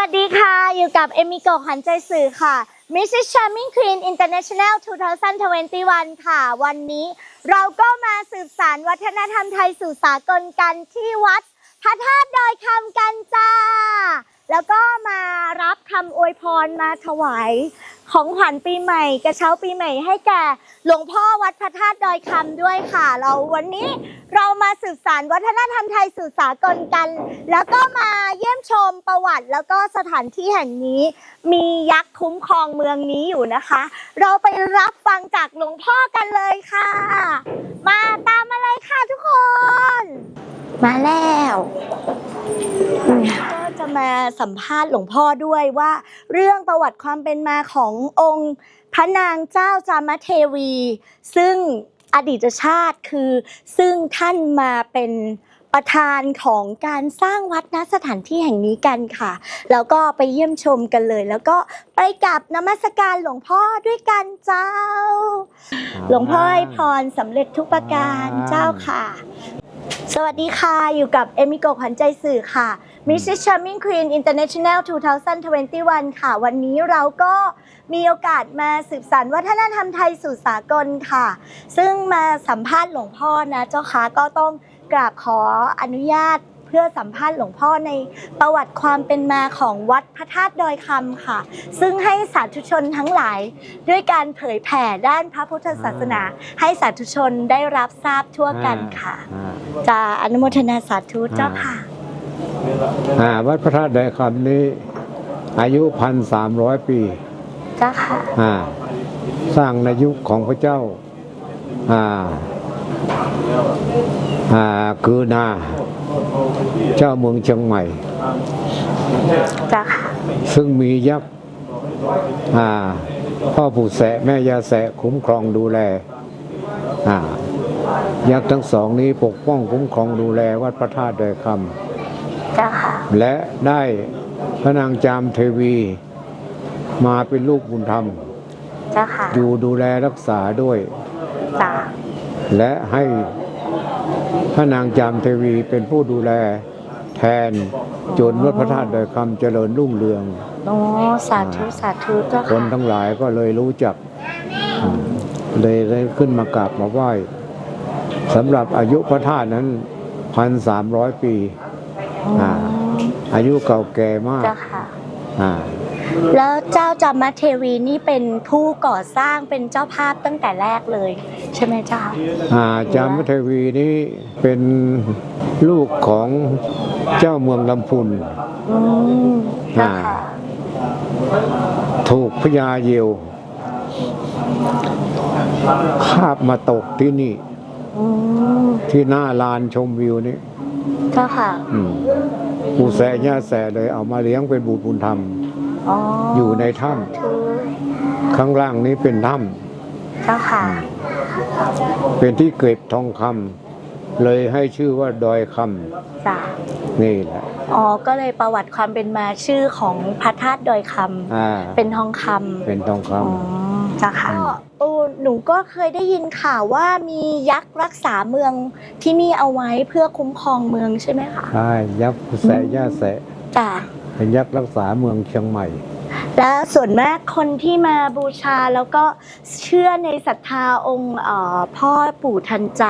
วัสดีค่ะ อยู่กับเอมิโกะขันใจสื่อค่ะ Mrs. Charming Queen International 2021 ค่ะ วันนี้เราก็มาสืบสารวัฒนธรรมไทยสู่สากลกันที่วัดพระธาตุดอยคำกันจ้า แล้วก็มารับคำอวยพรมาถวายของขวัญปีใหม่ กระเช้าปีใหม่ให้แก่หลวงพ่อวัดพระธาตุดอยคำด้วยค่ะ เราวันนี้เรามาสืบสารวัฒนธรรมไทยสู่สากลกัน แล้วก็มาเยี่ยมชมประวัติ แล้วก็สถานที่แห่งนี้ มียักษ์คุ้มครองเมืองนี้อยู่นะคะ เราไปรับฟังจากหลวงพ่อกันเลยค่ะ มาตามมาเลยค่ะทุกคน มาแล้ว มาสัมภาษณ์หลวงพ่อด้วยว่า เรื่องประวัติความเป็นมาขององค์พระนางเจ้าจามเทวี ซึ่งอดีตชาติคือ ซึ่งท่านมาเป็นประธานของการสร้างวัดณสถานที่แห่งนี้กันค่ะ แล้วก็ไปเยี่ยมชมกันเลย แล้วก็ไปกับนมัสการหลวงพ่อด้วยกันเจ้า หลวงพ่อให้พรสำเร็จทุกประการเจ้าค่ะ สวัสดีค่ะ อยู่กับเอมิโกะขวัญใจสื่อค่ะ Mrs. Charming Queen International 2021 ค่ะ วันนี้เราก็มีโอกาสมาสืบสานวัฒนธรรมไทยสู่สากลค่ะ ซึ่งมาสัมภาษณ์หลวงพ่อนะเจ้าค่ะก็ต้องกราบขออนุญาต พื่อสัมภาษณ์หลวงพ่อในประวัติความเป็นมาของวัดพระธาตุดอยคำค่ะ ซึ่งให้สาธุชนทั้งหลาย ด้วยการเผยแผ่ด้านพระพุทธศาสนา ให้สาธุชนได้รับทราบทั่วกันค่ะอ่าจะอนุโมทนาสาธุเจ้าค่ะอ่าวัดพระธาตุดอยคำนี้ อายุพันสามร้อยปีเจ้าค่ะอ่าสร้างในยุคของพระเจ้าอ่าอ่าคือนา เจ้าเมืองเชียงใหม่เจ้าค่ะซึ่งมียักษ์อ่าพ่อปู่แสะแม่ยาแสะคุ้มครองดูแลอ่ายักษ์ทั้งสองนี้ปกป้องคุ้มครองดูแลวัดพระธาตุดอยคำเจ้าค่ะและได้พระนางจามเทวีมาเป็นลูกบุญธรรมเจ้าค่ะอยู่ดูแลรักษาด้วย จ้าและให้ พระนางจามเทวีเป็นผู้ดูแลแทนจนวัดพระธาตุดอยคำเจริญรุ่งเรืองโอ้สาธุสาธุเจ้าคค่ะนทั้งหลายก็เลยรู้จักอืมเลยได้ขึ้นมากราบมาไหว้สำหรับอายุพระธาตุนั้นพันสามร้อยปีอ่าอายุเก่าแก่มากเจ้าค่ะอ่า แล้วเจ้าจามเทวีนี่เป็นผู้ก่อสร้างเป็นเจ้าภาพตั้งแต่แรกเลย ใช่ไหมเจ้าอ่าจามเทวีนี้เป็นลูกของเจ้าเมืองลำพูนอืมเจ้าค่ะถูกพญาเยวคาบมาตกที่นี่อืมที่หน้าลานชมวิวนี่เจ้าค่ะอืมปู่แสะย่าแสะเลยเอามาเลี้ยงเป็นบุตรบุญธรรม อ๋อออยู่ในถ้ถือำข้างล่างนี้เป็นถ้เจ้าค่ะำเป็นที่เก็บทองคำเลยให้ชื่อว่าดอยคจ้าำนี่แหละอ๋อ ก็เลยประวัติความเป็นมาชื่อของพระธาตุดอยคอ่าำเป็นทองคำเป็นทองคอ๋อจ้าค่ะโอ้หนูก็เคยได้ยินข่าวว่ามียักษ์รักษาเมืองที่นี่เอาไว้เพื่อคุ้มครองเมืองใช่ไหมคะำใช่ยักษ์ปู่แสะย่าแสะจ้า เป็นยักษ์รักษาเมืองเชียงใหม่ แล้วส่วนมากคนที่มาบูชาแล้วก็เชื่อในศรัทธาองค์เอ่อพ่อปู่ทันใจ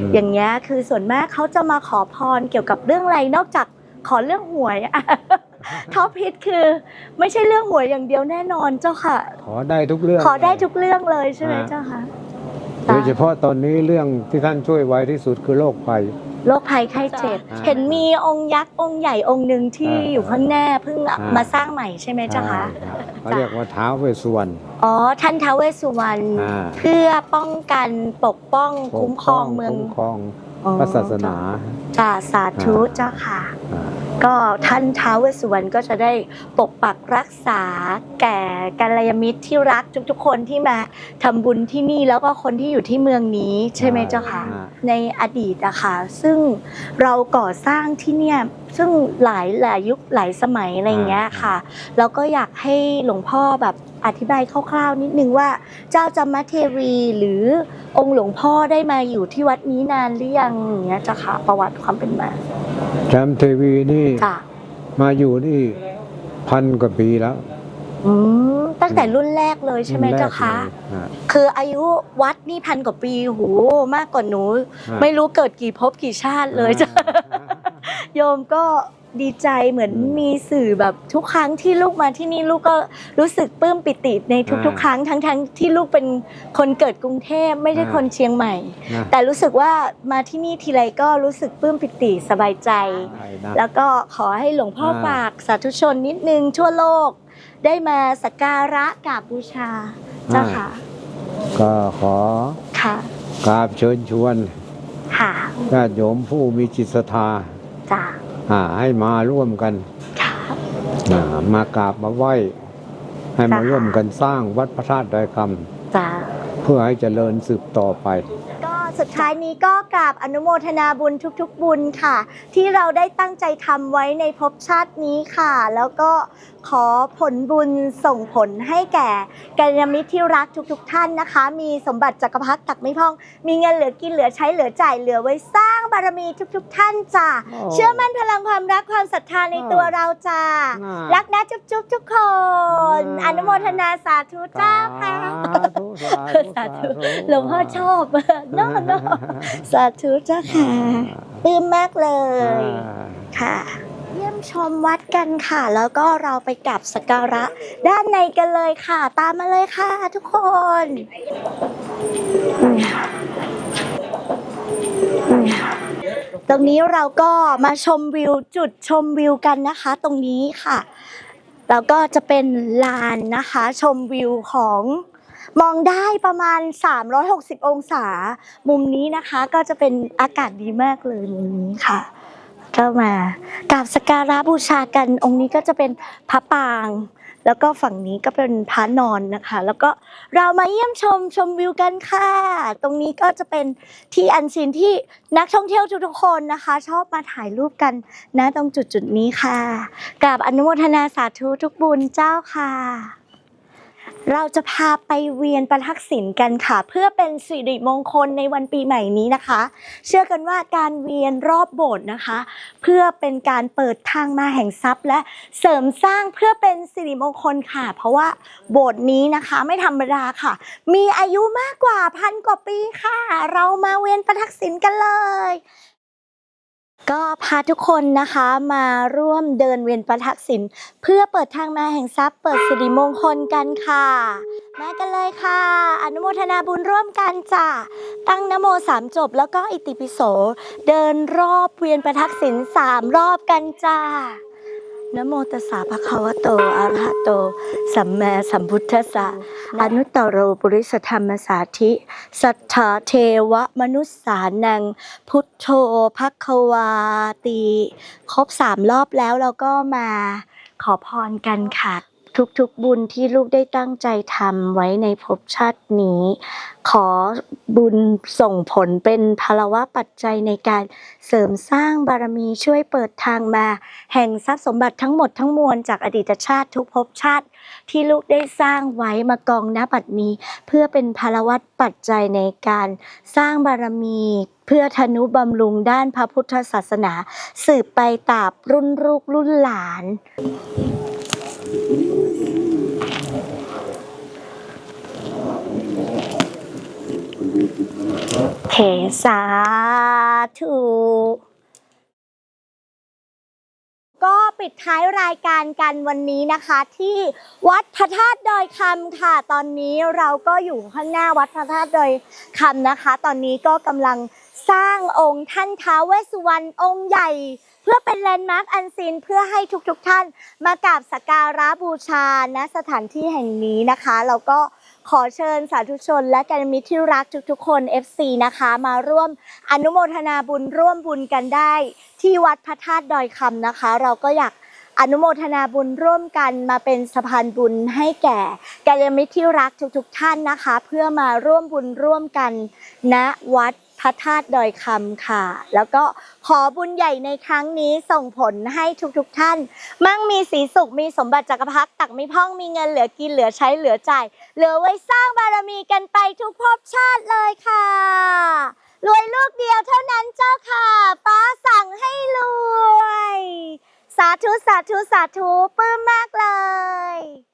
อืม อย่างเงี้ยคือส่วนมากเขาจะมาขอพรเกี่ยวกับเรื่องอะไรนอกจากขอเรื่องหวยอะ ท็อปฮิตคือ ไม่ใช่เรื่องหวยอย่างเดียวแน่นอนเจ้าค่ะ ขอได้ทุกเรื่องขอได้ทุกเรื่องเลยใช่ไหมอ่าเจ้าค่ะ โดยเฉพาะตอนนี้เรื่องที่ท่านช่วยไว้ที่สุดคือโรคภัย โรคภัยไข้เจ็บอ่าเห็นมีองค์ยักษ์องค์ใหญ่องค์หนึ่งที่อ่าอยู่ข้างหน้าเพิ่งอ่ามาสร้างใหม่ใช่ไหมเจ้าคะใช่ครับเขาเรียกว่าท้าวเวสสุวรรณอ๋อท่านท้าวเวสสุวรรณอ่าเพื่อป้องกันปกป้องคุ้มครองเมืองคุ้มครองอ๋อพระศาสนาจ้าสาธุอ่าเจ้าค่ะอ่า ก็ท่านท้าวเวสสุวรรณก็จะได้ปกปักรักษาแก่กัลยาณมิตรที่รักทุกๆ คนที่มาทำบุญที่นี่แล้วก็คนที่อยู่ที่เมืองนี้ใช่ไหมเจ้าค่ะอ่าในอดีตอะค่ะซึ่งเราก่อสร้างที่เนี่ยซึ่งหลายหลายยุคหลายสมัยอะไรอย่างเงี้ยค่ะแล้วก็อยากให้หลวงพ่อแบบอธิบายคร่าวๆนิดนึงว่า เจ้าจามเทวีหรือองค์หลวงพ่อได้มาอยู่ที่วัดนี้นานหรือยังอย่างเงี้ยเจ้าค่ะประวัติความเป็นมา จำเทวีนี่จ้ะมาอยู่นี่พันกว่าปีแล้ว อืมตั้งแต่รุ่นแรกเลยใช่ไหมรุ่นแรกเจ้าคะเลยอะคืออายุวัดนี่พันกว่าปีโหมากกว่าหนูอะไม่รู้เกิดกี่ภพกี่ชาติเลยจ้ะ โยมก็ ดีใจเหมือนอืมมีสื่อแบบทุกครั้งที่ลูกมาที่นี่ลูกก็รู้สึกปลื้มปิติในทุกๆอ่าครั้งทั้งๆที่ลูกเป็นคนเกิดกรุงเทพไม่ได้อ่าคนเชียงใหม่นะแต่รู้สึกว่ามาที่นี่ทีไรก็รู้สึกปลื้มปิติสบายใจไอ้นะแล้วก็ขอให้หลวงพ่ออ่าฝากสาธุชนนิดนึงทั่วโลก ได้มาสักการะกราบบูชาเจ้าค่ะ ก็ขอค่ะกราบเชิญชวนค่ะญาติโยมผู้มีจิตศรัทธาจ้าอ่า ให้มาร่วมกันค่ะอ่ามากราบมาไหว้ให้มาจ้ะร่วมกันสร้างวัดพระธาตุดอยคจ้าำเพื่อให้เจริญสืบต่อไปก็ สุดท้ายนี้ก็กราบอนุโมทนาบุญทุกๆ บุญค่ะ ที่เราได้ตั้งใจทำไว้ในภพชาตินี้ค่ะ แล้วก็ขอผลบุญส่งผลให้แก่กัลยาณมิตรที่รักทุก ๆ ท่านนะคะ มีสมบัติจักรพรรดิตักไม่พร่อง มีเงินเหลือกินเหลือใช้เหลือจ่ายเหลือไว้สร้างบารมีทุก ๆ ท่านจ้ะโอ้ เชื่อมั่นพลังความรักความศรัทธาในตัวเราจ้าน่ารักนะจุ๊บๆทุกคน อ่า อนุโมทนาสาธุเจ้าค่ะ สาธุสาธุสาธุหลวงพ่อชอบนอนนอสาธุเจ้าค่ะปลื้มมากเลย ค่ะ เยี่ยมชมวัดกันค่ะ แล้วก็เราไปกราบสักการะ ด้านในกันเลยค่ะ ตามมาเลยค่ะทุกคนอืมอืมตรงนี้เราก็มาชมวิวจุดชมวิวกันนะคะ ตรงนี้ค่ะ แล้วก็จะเป็นลานนะคะ ชมวิวของ มองได้ประมาณ 360 องศา มุมนี้นะคะก็จะเป็นอากาศดีมากเลยมุมนี้ค่ะก็มากราบสกการะบูชากันองค์นี้ก็จะเป็นพระปาง แล้วก็ฝั่งนี้ก็เป็นพระนอนนะคะ แล้วก็เรามาเยี่ยมชมชมวิวกันค่ะ ตรงนี้ก็จะเป็นที่อันซีนที่นักท่องเที่ยวทุกๆคนนะคะ ชอบมาถ่ายรูปกันนะตรงจุดจุดนี้ค่ะกราบอนุโมทนาสาธุทุกบุญเจ้าค่ะ เราจะพาไปเวียนประทักษิณกันค่ะ เพื่อเป็นสิริมงคลในวันปีใหม่นี้นะคะ เชื่อกันว่าการเวียนรอบโบสถ์นะคะ เพื่อเป็นการเปิดทางมาแห่งทรัพย์ และเสริมสร้างเพื่อเป็นสิริมงคลค่ะ เพราะว่าโบสถ์นี้นะคะไม่ธรรมดาค่ะ มีอายุมากกว่าพันกว่าปีค่ะ เรามาเวียนประทักษิณกันเลย ก็พาทุกคนนะคะมาร่วมเดินเวียนประทักษิณเพื่อเปิดทางมาแห่งทรัพย์ เปิดสิริมงคลกันค่ะ มากันเลยค่ะ อนุโมทนาบุญร่วมกันจ้ะตั้งนโมสามจบแล้วก็อิติปิโส เดินรอบเวียนประทักษิณสามรอบกันจ้า นโมตัสสะภะคะวะโตอะระหะโต สัมมาสัมพุทธัสสะอนุตตรโรปุริสธรรมสาธิ สัทธาเทวมนุษสานัง พุทโธภควาติครบสามรอบแล้วเราก็มาขอพรกันค่ะ ทุกๆบุญที่ลูกได้ตั้งใจทำไว้ในภพชาตินี้ ขอบุญส่งผลเป็นพลวะปัจจัยในการเสริมสร้างบารมีช่วยเปิดทางมา แห่งทรัพย์สมบัติทั้งหมดทั้งมวลจากอดีตชาติทุกภพชาติ ที่ลูกได้สร้างไว้มากองณบัดนี้ เพื่อเป็นพลวัตปัจจัยในการสร้างบารมีเพื่อธนุบำรุงด้านพระพุทธศาสนา สืบไปตราบรุ่นลูกรุ่นหลานเท สาธุก็ปิดท้ายรายการกันวันนี้นะคะ ที่วัดพระธาตุดอยคำค่ะ ตอนนี้เราก็อยู่ข้างหน้าวัดพระธาตุดอยคำนะคะ ตอนนี้ก็กำลังสร้างองค์ท่านท้าวเวสสุวรรณองค์ใหญ่ เพื่อเป็นแลนด์มาร์คอันซีนเพื่อให้ทุกๆทท่านมากราบสักการะบูชาณสถานที่แห่งนี้นะคะแล้วก็ ขอเชิญสาธุชน และกันมิตรที่รักทุกๆคน FC นะคะ มาร่วมอนุโมทนาบุญร่วมบุญกันได้ ที่วัดพระธาตุดอยคำนะคะ เราก็อยากอนุโมทนาบุญร่วมกันมาเป็นสะพานบุญให้แก่กัลยาณมิตรที่รักทุกๆ ท่านนะคะ เพื่อมาร่วมบุญร่วมกันณวัด พระธาตุดอยคำค่ะ แล้วก็ขอบุญใหญ่ในครั้งนี้ส่งผลให้ทุกๆท่าน มั่งมีสีสุขมีสมบัติจักรพรรดิตักไม่พ่องมีเงินเหลือกินเหลือใช้เหลือจ่ายเหลือไว้สร้างบารมีกันไปทุกภพชาติเลยค่ะ รวยลูกเดียวเท่านั้นเจ้าค่ะป้าสั่งให้รวย สาธุสาธุสาธุปลื้มมากเลย